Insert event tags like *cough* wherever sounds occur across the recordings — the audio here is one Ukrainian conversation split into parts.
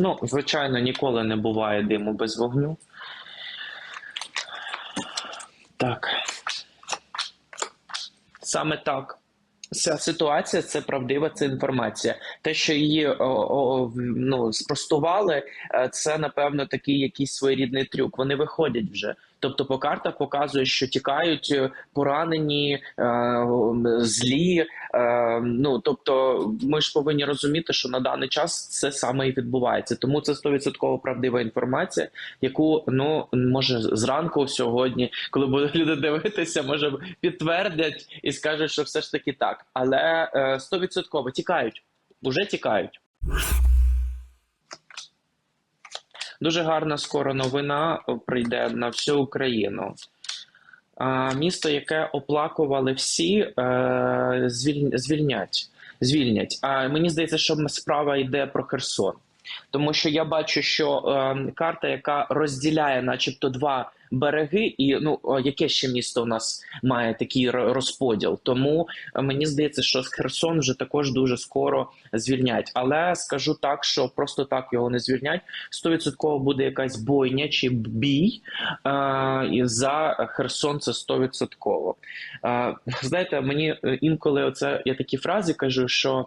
Ну, звичайно, ніколи не буває диму без вогню. Так. Саме так. Ця ситуація це правдива, це інформація. Те, що її о, о, ну, спростували, е, це напевно такий якийсь своєрідний трюк. Вони виходять вже. Тобто, по картах показує, що тікають е, поранені, е, злі. Е, ну тобто, ми ж повинні розуміти, що на даний час це саме і відбувається. Тому це 100% правдива інформація, яку ну може зранку сьогодні, коли будуть люди дивитися, може підтвердять і скажуть, що все ж таки так. Але е, 100% тікають, уже тікають. Дуже гарна скоро новина прийде на всю Україну. Місто, яке оплакували всі, е, звільнять. звільнять. А мені здається, що справа йде про Херсон. Тому що я бачу, що е, карта, яка розділяє, начебто, два береги, і ну яке ще місто у нас має такий розподіл. Тому е, мені здається, що Херсон вже також дуже скоро звільнять. Але скажу так, що просто так його не звільнять. 100% буде якась бойня чи бій е, і за Херсон. Це 100%. Е, знаєте, мені інколи оце я такі фрази кажу, що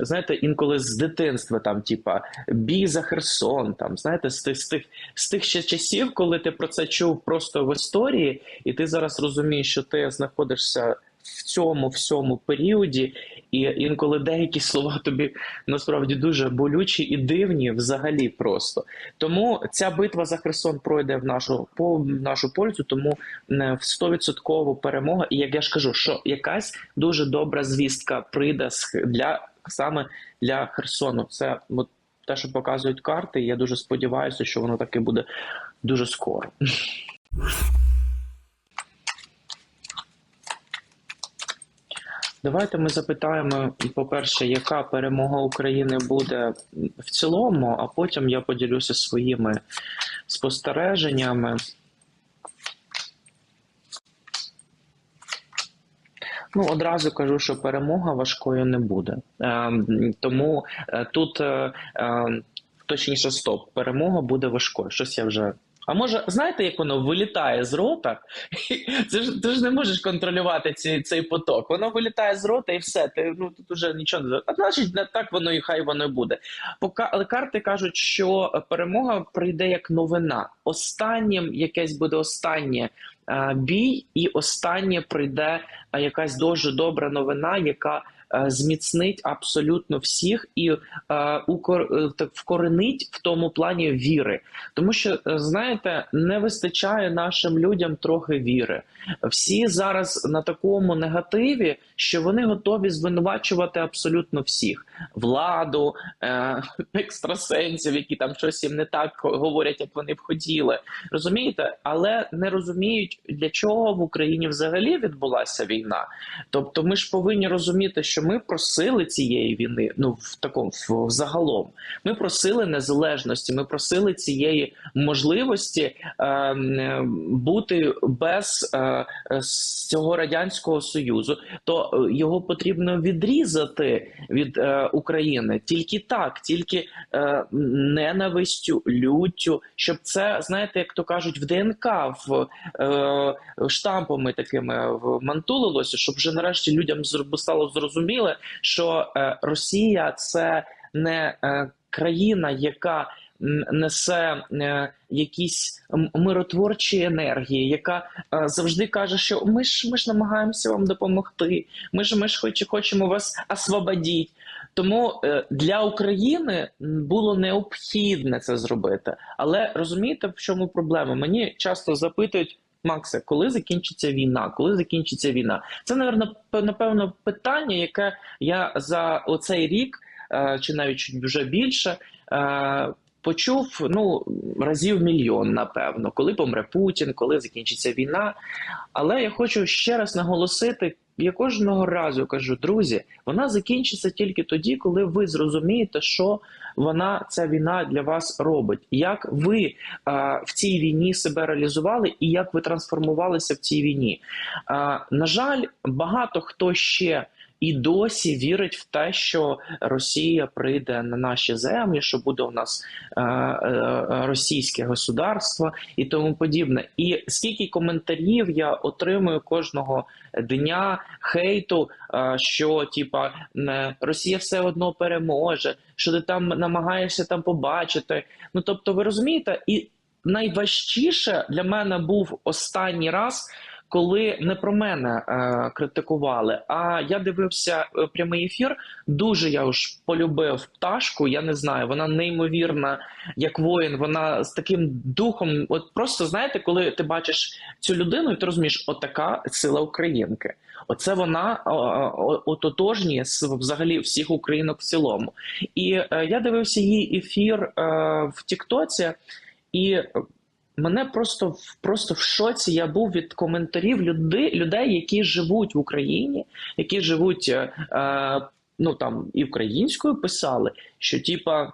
знаєте, інколи з дитинства там, типа бій за Херсон, там знаєте, з тих з тих з тих ще часів, коли ти про це чув просто в історії, і ти зараз розумієш, що ти знаходишся в цьому всьому періоді, і інколи деякі слова тобі насправді дуже болючі і дивні взагалі просто. Тому ця битва за Херсон пройде в нашу по в нашу пользу, тому в 100% перемога. І як я ж кажу, що якась дуже добра звістка прийде для саме для Херсону. Це от те, що показують карти. Я дуже сподіваюся, що воно таки буде дуже скоро. Давайте ми запитаємо, по-перше, яка перемога України буде в цілому, а потім я поділюся своїми спостереженнями. Ну, одразу кажу, що перемога важкою не буде. Ем, тому е, тут е, е, точніше, стоп, перемога буде важкою. Щось я вже. А може, знаєте, як воно вилітає з рота? *laughs* Це ж ти ж не можеш контролювати ці, цей поток. Воно вилітає з рота і все. Ти ну тут уже нічого не а значить, так воно і хай воно і буде. Пока але карти кажуть, що перемога прийде як новина. Останнім якесь буде останнє бій, і останнє прийде е, якась дуже добра новина, яка е, зміцнить абсолютно всіх і е, е, вкоренить в тому плані віри. Тому що е, знаєте, не вистачає нашим людям трохи віри. Всі зараз на такому негативі, що вони готові звинувачувати абсолютно всіх: владу, е, екстрасенсів, які там щось їм не так говорять, як вони б хотіли. Розумієте, але не розуміють, для чого в Україні взагалі відбулася війна. Тобто, ми ж повинні розуміти, що ми просили цієї війни, ну в такому в, загалом. Ми просили незалежності, ми просили цієї можливості е, бути без е, е, цього радянського союзу, то е, його потрібно відрізати від е, України тільки так, тільки е, ненавистю, люттю, щоб це знаєте, як то кажуть, в ДНК в е, штампами такими вмантулилося, щоб вже нарешті людям стало зрозуміло, що е, Росія це не е, країна, яка несе е, якісь миротворчі енергії, яка е, завжди каже, що ми ж ми ж намагаємося вам допомогти. Ми ж ми ж хоч, хочемо вас освободити. Тому для України було необхідне це зробити. Але розумієте, в чому проблема? Мені часто запитують. Максе, коли закінчиться війна? Коли закінчиться війна? Це, напевно, напевно, питання, яке я за оцей рік, е, чи навіть вже більше, е, почув ну, разів мільйон, напевно, коли помре Путін, коли закінчиться війна. Але я хочу ще раз наголосити: я кожного разу кажу, друзі, вона закінчиться тільки тоді, коли ви зрозумієте, що вона ця війна для вас робить, як ви е, в цій війні себе реалізували і як ви трансформувалися в цій війні. Е, на жаль, багато хто ще і досі вірить в те, що Росія прийде на наші землі, що буде у нас е, е, російське государство і тому подібне. І скільки коментарів я отримую кожного дня хейту, е, що типа Росія все одно переможе, що ти там намагаєшся там побачити. Ну тобто, ви розумієте, і найважчіше для мене був останній раз. Коли не про мене е, критикували, а я дивився е, прямий ефір. Дуже я уж полюбив пташку. Я не знаю, вона неймовірна, як воїн. Вона з таким духом. От просто знаєте, коли ти бачиш цю людину, і ти розумієш, отака сила українки. Оце вона ототожнює взагалі всіх українок в цілому. І е, я дивився її ефір е, в Тіктоці, і мене просто просто в шоці я був від коментарів люди, людей, які живуть в Україні, які живуть е, е, ну там і українською писали, що типа.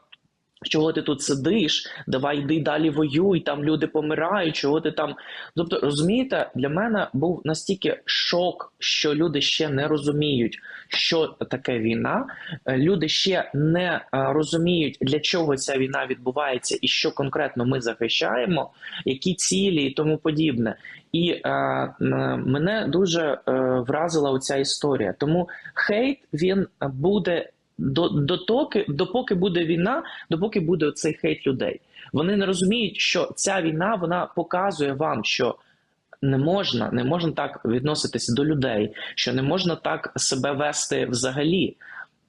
Чого ти тут сидиш? Давай йди далі воюй, там люди помирають, чого ти там. Тобто, розумієте, для мене був настільки шок, що люди ще не розуміють, що таке війна. Е, Люди ще не е, розуміють, для чого ця війна відбувається і що конкретно ми захищаємо, які цілі і тому подібне. І е, мене дуже е, вразила оця історія. Тому хейт він буде до, дотоки, допоки буде війна, допоки буде цей хейт людей. Вони не розуміють, що ця війна вона показує вам, що не можна, не можна так відноситися до людей, що не можна так себе вести взагалі.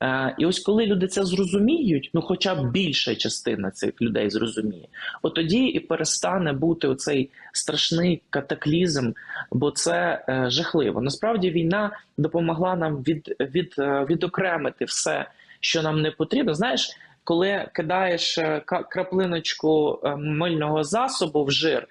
Е, і ось коли люди це зрозуміють, ну хоча б більша частина цих людей зрозуміє, от тоді і перестане бути оцей страшний катаклізм, бо це е, жахливо. Насправді війна допомогла нам від, від, е, відокремити все, що нам не потрібно. Знаєш, коли кидаєш краплиночку мильного засобу в жир,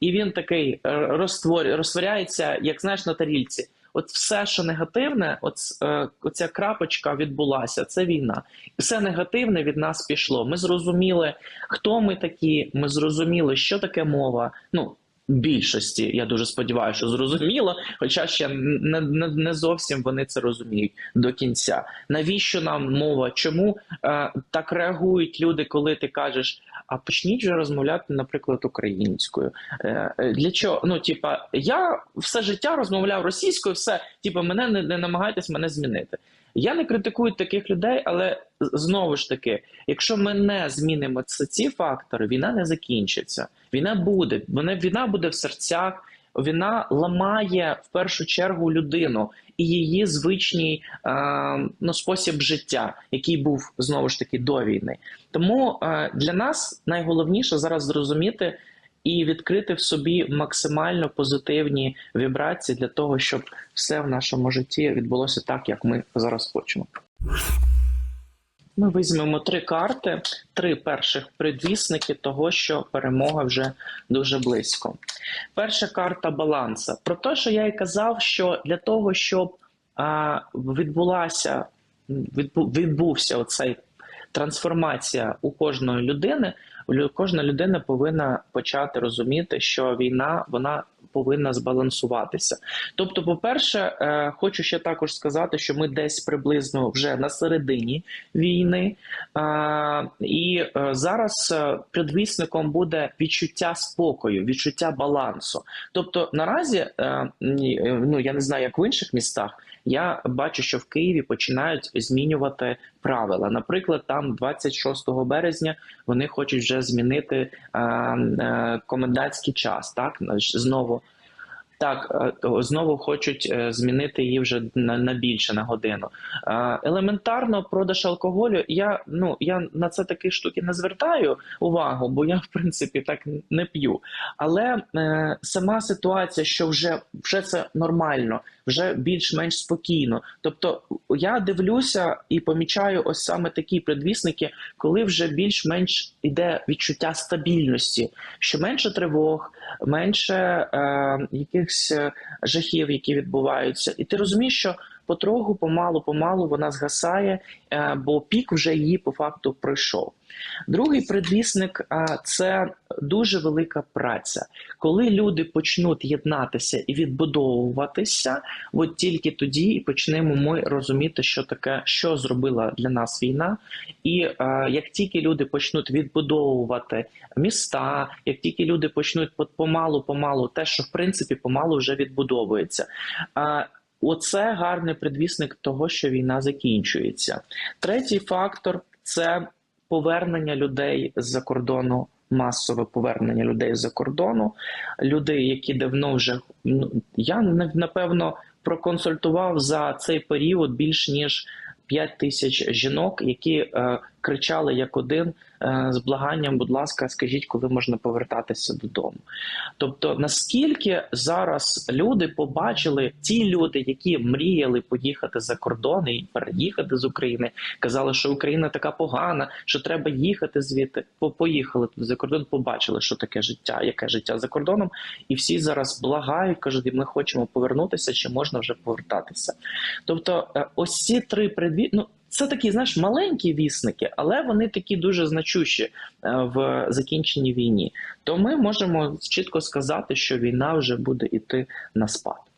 і він такий розтворяється, як знаєш, на тарільці. От все, що негативне, от е, оця крапочка відбулася. Це війна. Все негативне від нас пішло. Ми зрозуміли, хто ми такі. Ми зрозуміли, що таке мова. Ну більшості, я дуже сподіваюся, що зрозуміло, хоча ще не, не, не зовсім вони це розуміють до кінця. Навіщо нам мова? Чому е, так реагують люди, коли ти кажеш? А почніть вже розмовляти, наприклад, українською. Е, е, Для чого? Ну, типа, я все життя розмовляв російською, все, типа, мене не, не намагайтесь мене змінити. Я не критикую таких людей, але знову ж таки, якщо ми не змінимо ці, фактори, війна не закінчиться. Війна буде. Вона війна буде в серцях. Війна ламає в першу чергу людину і її звичний е, ну, спосіб життя, який був знову ж таки до війни. Тому е, для нас найголовніше зараз зрозуміти і відкрити в собі максимально позитивні вібрації для того, щоб все в нашому житті відбулося так, як ми зараз хочемо. Ми візьмемо три карти, три перших предвісники того, що перемога вже дуже близько. Перша карта баланса. Про те, що я і казав, що для того, щоб а, відбулася відбу, відбувся оцей трансформація у кожної людини, лю- кожна людина повинна почати розуміти, що війна вона повинна збалансуватися. Тобто, по-перше, е, хочу ще також сказати, що ми десь приблизно вже на середині війни, Е, і е, зараз предвісником буде відчуття спокою, відчуття балансу. Тобто, наразі ну я не знаю, як в інших містах. Я бачу, що в Києві починають змінювати правила. Наприклад, там 26 березня вони хочуть вже змінити е, е, комендантський час. Так знову так е, знову хочуть е, змінити її вже на, на більше на годину. Е, Елементарно продаж алкоголю. Я ну я на це такі штуки не звертаю увагу, бо я в принципі так не п'ю. Але е, сама ситуація, що вже вже це нормально, вже більш-менш спокійно. Тобто я дивлюся і помічаю ось саме такі предвісники, коли вже більш-менш іде відчуття стабільності, що менше тривог, менше е, якихось е, жахів, які відбуваються, і ти розумієш, що потроху, помалу, помалу вона згасає, е, бо пік вже її по факту пройшов. Другий предвісник це дуже велика праця. Коли люди почнуть єднатися і відбудовуватися, от тільки тоді і почнемо ми розуміти, що таке, що зробила для нас війна. І а, як тільки люди почнуть відбудовувати міста, як тільки люди почнуть помалу, помалу, те, що в принципі помалу вже відбудовується. А, Оце гарний предвісник того, що війна закінчується. Третій фактор це повернення людей з-за кордону, масове повернення людей з-за кордону, людей, які давно вже ну, я напевно проконсультував за цей період більш ніж 5 тисяч жінок, які е, кричали як один з благанням, будь ласка, скажіть, коли можна повертатися додому. Тобто, наскільки зараз люди побачили ті люди, які мріяли поїхати за кордон і переїхати з України, казали, що Україна така погана, що треба їхати звідти. Поїхали тут за кордон, побачили, що таке життя, яке життя за кордоном, і всі зараз благають, кажуть, ми хочемо повернутися, чи можна вже повертатися. Тобто, е, ось ці три предві... ну, це такі, знаєш, маленькі вісники, але вони такі дуже значущі е, в закінченні війні. То ми можемо чітко сказати, що війна вже буде йти на спад.